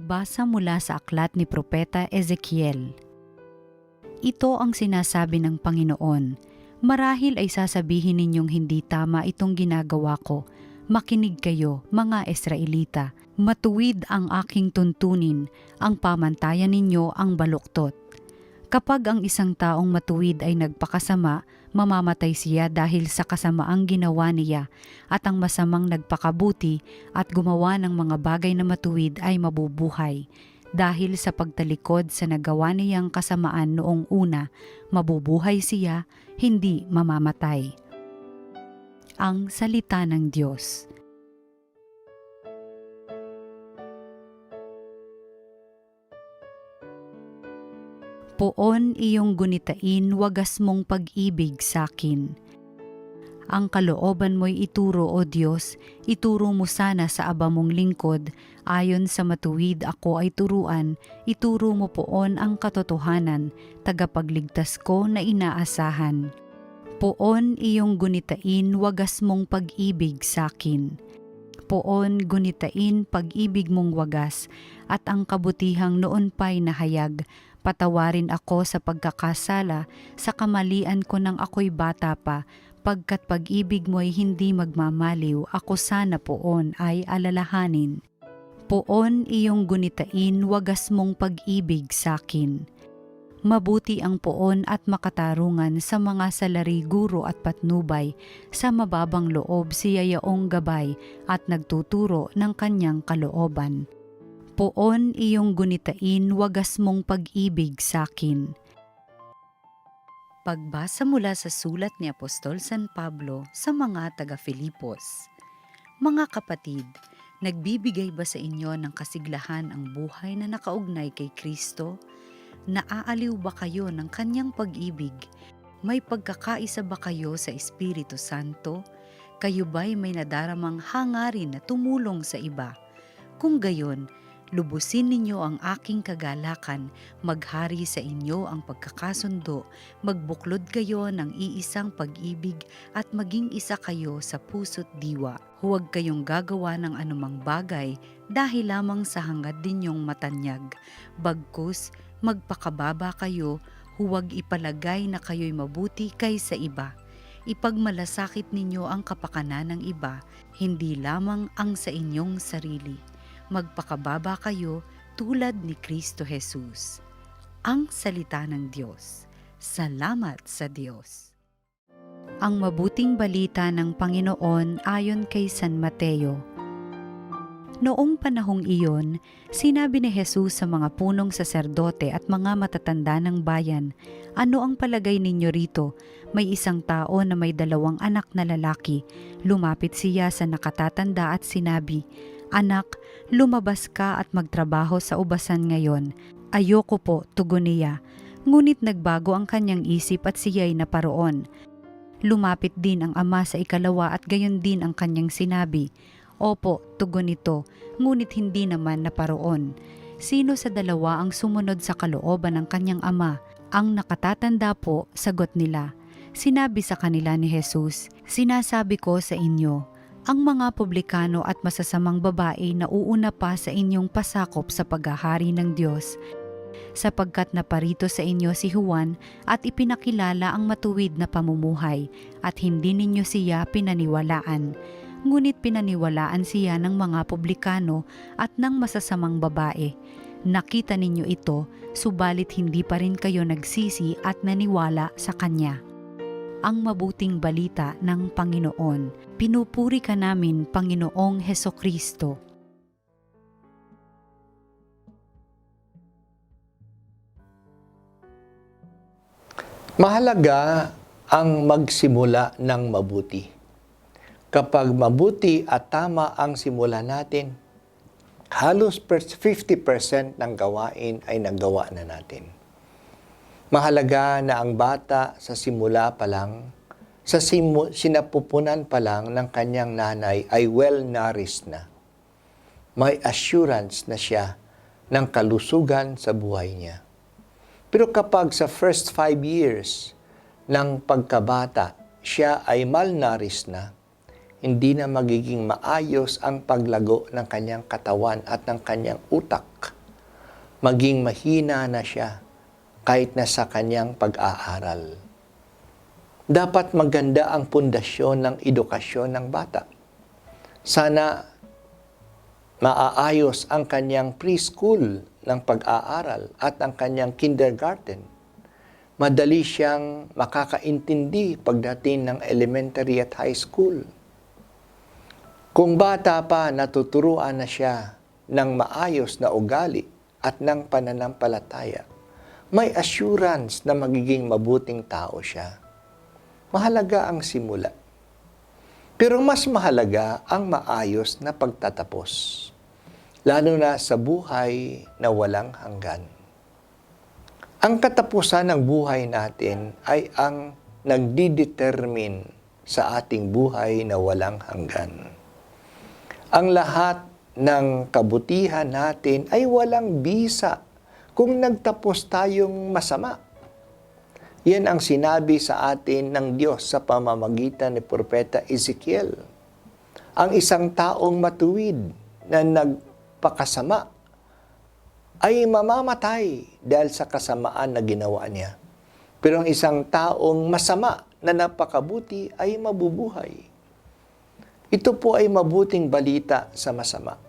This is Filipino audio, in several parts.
Pagbasa mula sa aklat ni Propeta Ezekiel. Ito ang sinasabi ng Panginoon, Marahil ay sasabihin ninyong hindi tama itong ginagawa ko. Makinig kayo, mga Israelita. Matuwid ang aking tuntunin, ang pamantayan ninyo ang baluktot. Kapag ang isang taong matuwid ay nagpakasama, mamamatay siya dahil sa kasamaang ginawa niya at ang masamang nagpakabuti at gumawa ng mga bagay na matuwid ay mabubuhay. Dahil sa pagtalikod sa nagawa niyang kasamaan noong una, mabubuhay siya, hindi mamamatay. Ang Salita ng Diyos Poon iyong gunitain, wagas mong pag-ibig sakin. Ang kalooban mo'y ituro, O Diyos, ituro mo sana sa aba mong lingkod, ayon sa matuwid ako ay turuan, ituro mo poon ang katotohanan, tagapagligtas ko na inaasahan. Poon iyong gunitain, wagas mong pag-ibig sakin. Poon gunitain pag-ibig mong wagas, at ang kabutihang noon pa'y nahayag, Patawarin ako sa pagkakasala sa kamalian ko nang ako'y bata pa, pagkat pag-ibig mo'y hindi magmamaliw, ako sana poon ay alalahanin. Poon iyong gunitain, wagas mong pag-ibig sakin. Mabuti ang poon at makatarungan sa mga salari guro at patnubay, sa mababang loob siya yaong gabay at nagtuturo ng kanyang kalooban poon iyong gunitain, wagas mong pag-ibig sakin. Pagbasa mula sa sulat ni Apostol San Pablo sa mga taga-Filipos. Mga kapatid, nagbibigay ba sa inyo ng kasiglahan ang buhay na nakaugnay kay Kristo? Naaaliw ba kayo ng kanyang pag-ibig? May pagkakaisa ba kayo sa Espiritu Santo? Kayo ba'y may nadaramang hangarin na tumulong sa iba? Kung gayon, Lubusin ninyo ang aking kagalakan, maghari sa inyo ang pagkakasundo, magbuklod kayo ng iisang pag-ibig at maging isa kayo sa puso't diwa. Huwag kayong gagawa ng anumang bagay dahil lamang sa hangad ninyong matanyag. Bagkus, magpakababa kayo, huwag ipalagay na kayo'y mabuti kaysa iba. Ipagmalasakit ninyo ang kapakanan ng iba, hindi lamang ang sa inyong sarili magpakababa kayo tulad ni Kristo Jesus. Ang salita ng Diyos. Salamat sa Diyos. Ang mabuting balita ng Panginoon ayon kay San Mateo. Noong panahong iyon, sinabi ni Jesus sa mga punong saserdote at mga matatanda ng bayan, Ano ang palagay ninyo rito? May isang tao na may dalawang anak na lalaki. Lumapit siya sa nakatatanda at sinabi, Anak, lumabas ka at magtrabaho sa ubasan ngayon. Ayoko po, tugon niya. Ngunit nagbago ang kanyang isip at siya'y naparoon. Lumapit din ang ama sa ikalawa at gayon din ang kanyang sinabi. Opo, tugon nito, ngunit hindi naman naparoon. Sino sa dalawa ang sumunod sa kalooban ng kanyang ama? Ang nakatatanda po, sagot nila. Sinabi sa kanila ni Jesus, Sinasabi ko sa inyo, ang mga publikano at masasamang babae na uuna pa sa inyong pasakop sa paghahari ng Diyos, sapagkat naparito sa inyo si Juan at ipinakilala ang matuwid na pamumuhay at hindi ninyo siya pinaniwalaan. Ngunit pinaniwalaan siya ng mga publikano at ng masasamang babae. Nakita ninyo ito, subalit hindi pa rin kayo nagsisi at naniwala sa Kanya ang mabuting balita ng Panginoon. Pinupuri ka namin, Panginoong Heso Kristo. Mahalaga ang magsimula ng mabuti. Kapag mabuti at tama ang simula natin, halos 50% ng gawain ay nagawa na natin. Mahalaga na ang bata sa simula pa lang, sa simu, sinapupunan pa lang ng kanyang nanay ay well-nourished na. May assurance na siya ng kalusugan sa buhay niya. Pero kapag sa first five years ng pagkabata, siya ay malnourished na, hindi na magiging maayos ang paglago ng kanyang katawan at ng kanyang utak. maging mahina na siya kahit na sa kanyang pag-aaral. Dapat maganda ang pundasyon ng edukasyon ng bata. Sana maaayos ang kanyang preschool ng pag-aaral at ang kanyang kindergarten. Madali siyang makakaintindi pagdating ng elementary at high school. Kung bata pa, natuturuan na siya ng maayos na ugali at ng pananampalataya. May assurance na magiging mabuting tao siya. Mahalaga ang simula. Pero mas mahalaga ang maayos na pagtatapos. Lalo na sa buhay na walang hanggan. Ang katapusan ng buhay natin ay ang nagdidetermine sa ating buhay na walang hanggan. Ang lahat ng kabutihan natin ay walang bisa kung nagtapos tayong masama. Yan ang sinabi sa atin ng Diyos sa pamamagitan ni Propeta Ezekiel. Ang isang taong matuwid na nagpakasama ay mamamatay dahil sa kasamaan na ginawa niya. Pero ang isang taong masama na napakabuti ay mabubuhay. Ito po ay mabuting balita sa masama.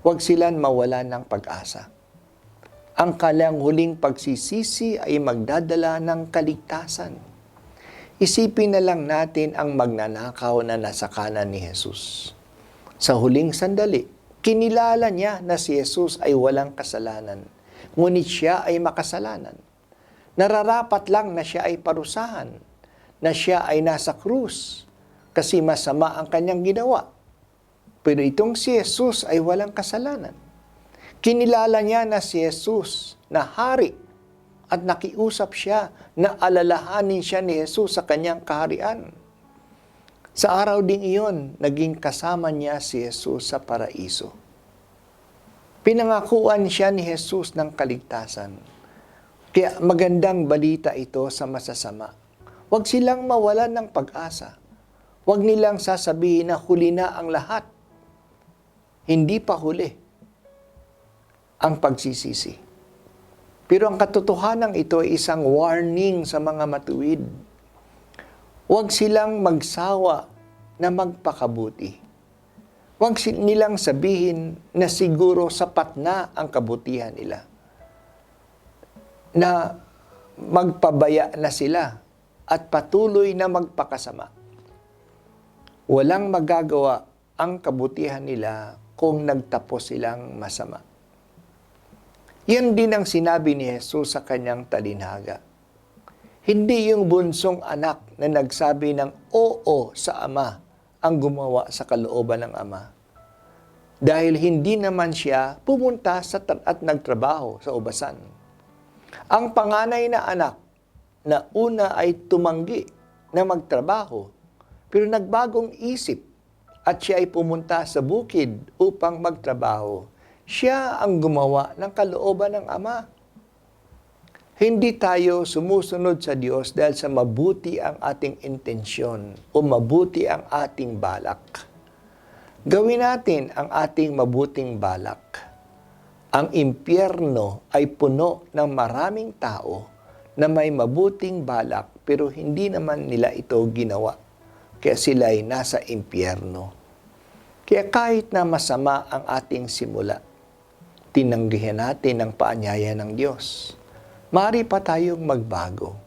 Huwag silang mawala ng pag-asa. Ang kanyang huling pagsisisi ay magdadala ng kaligtasan. Isipin na lang natin ang magnanakaw na nasa kanan ni Jesus. Sa huling sandali, kinilala niya na si Jesus ay walang kasalanan, ngunit siya ay makasalanan. Nararapat lang na siya ay parusahan, na siya ay nasa krus, kasi masama ang kanyang ginawa. Pero itong si Jesus ay walang kasalanan. Kinilala niya na si Jesus na hari at nakiusap siya na alalahanin siya ni Jesus sa kanyang kaharian. Sa araw ding iyon, naging kasama niya si Jesus sa paraiso. Pinangakuan siya ni Jesus ng kaligtasan. Kaya magandang balita ito sa masasama. Huwag silang mawalan ng pag-asa. Huwag nilang sasabihin na huli na ang lahat. Hindi pa huli ang pagsisisi. Pero ang katotohanan ito ay isang warning sa mga matuwid. Huwag silang magsawa na magpakabuti. Huwag nilang sabihin na siguro sapat na ang kabutihan nila. Na magpabaya na sila at patuloy na magpakasama. Walang magagawa ang kabutihan nila kung nagtapos silang masama. Yan din ang sinabi ni Jesus sa kanyang talinhaga. Hindi yung bunsong anak na nagsabi ng oo sa ama ang gumawa sa kalooban ng ama. Dahil hindi naman siya pumunta sa at nagtrabaho sa ubasan. Ang panganay na anak na una ay tumanggi na magtrabaho pero nagbagong isip at siya ay pumunta sa bukid upang magtrabaho. Siya ang gumawa ng kalooban ng Ama. Hindi tayo sumusunod sa Diyos dahil sa mabuti ang ating intensyon o mabuti ang ating balak. Gawin natin ang ating mabuting balak. Ang impyerno ay puno ng maraming tao na may mabuting balak pero hindi naman nila ito ginawa. Kaya sila ay nasa impyerno. Kaya kahit na masama ang ating simula, tinanggihan natin ang paanyaya ng Diyos. Mari pa tayong magbago.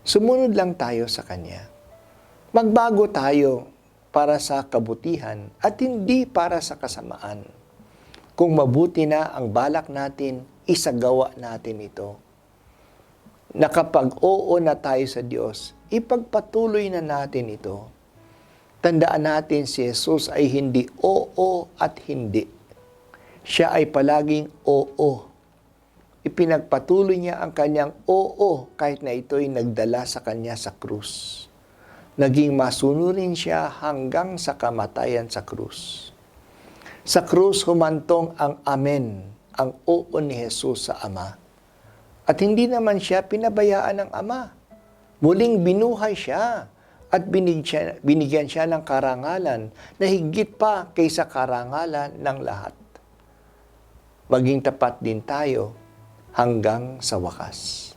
Sumunod lang tayo sa Kanya. Magbago tayo para sa kabutihan at hindi para sa kasamaan. Kung mabuti na ang balak natin, isagawa natin ito. Na kapag oo na tayo sa Diyos, ipagpatuloy na natin ito. Tandaan natin si Jesus ay hindi oo at hindi siya ay palaging oo. Ipinagpatuloy niya ang kanyang oo kahit na ito'y nagdala sa kanya sa krus. Naging masunurin siya hanggang sa kamatayan sa krus. Sa krus humantong ang amen, ang oo ni Jesus sa Ama. At hindi naman siya pinabayaan ng Ama. Muling binuhay siya at binigyan, binigyan siya ng karangalan na higit pa kaysa karangalan ng lahat maging tapat din tayo hanggang sa wakas.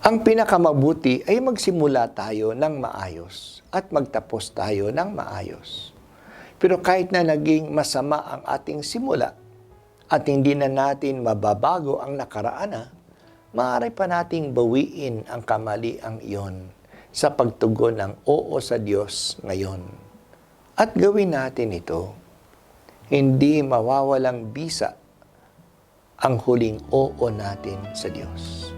Ang pinakamabuti ay magsimula tayo ng maayos at magtapos tayo ng maayos. Pero kahit na naging masama ang ating simula at hindi na natin mababago ang nakaraan, maaari pa nating bawiin ang kamaliang iyon sa pagtugon ng oo sa Diyos ngayon. At gawin natin ito, hindi mawawalang bisa ang huling oo natin sa Diyos.